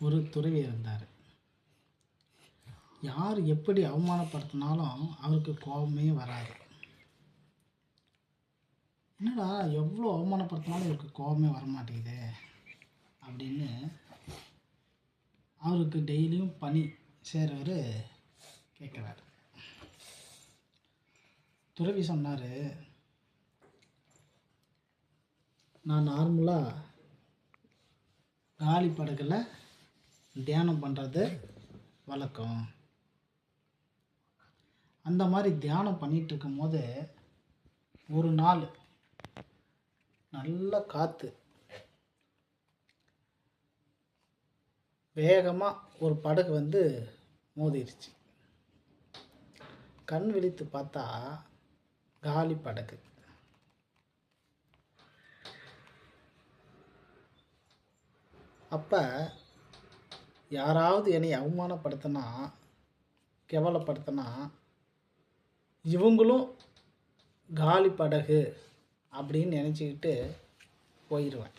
ஒரு துறவி இருந்தார். யார் எப்படி அவமானப்படுத்தினாலும் அவருக்கு கோபமே வராது. என்னடா எவ்வளோ அவமானப்படுத்தினாலும் இவருக்கு கோபமே வரமாட்டேங்குது அப்படின்னு அவருக்கு டெய்லியும் பணி செய்கிறவர் கேட்குறாரு துறவி சொன்னார் நான் நார்மலாக காலி படகில் தியானம் பண்ணுறது வழக்கம். அந்த மாதிரி தியானம் பண்ணிகிட்டு இருக்கும்போது ஒரு நாள் நல்ல காற்று வேகமாக ஒரு படகு வந்து மோதிருச்சு. கண் விழித்து பார்த்தா காலி படகு. அப்போ யாராவது என்னை அவமானப்படுத்தினா கேவலப்படுத்தினா இவங்களும் காலி படகு அப்படின்னு நினச்சிக்கிட்டு போயிடுவேன்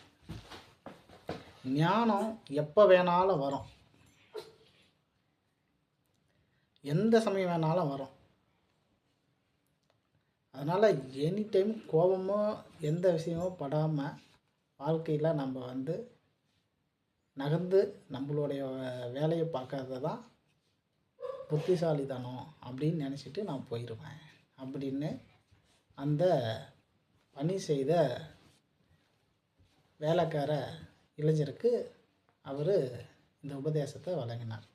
ஞானம் எப்போ வேணாலும் வரும். எந்த சமயம் வேணாலும் வரும். அதனால் எனி டைம் கோபமோ எந்த விஷயமோ படாமல் வாழ்க்கையில் நம்ம வந்து நகர்ந்து நம்மளுடைய வேலையை பார்க்கறது தான் புத்திசாலித்தனம் அப்படின்னு நினச்சிட்டு நான் போயிடுவேன் அப்படின்னு அந்த பணி செய்த வேலைக்கார இளைஞருக்கு அவர் இந்த உபதேசத்தை வழங்கினார்.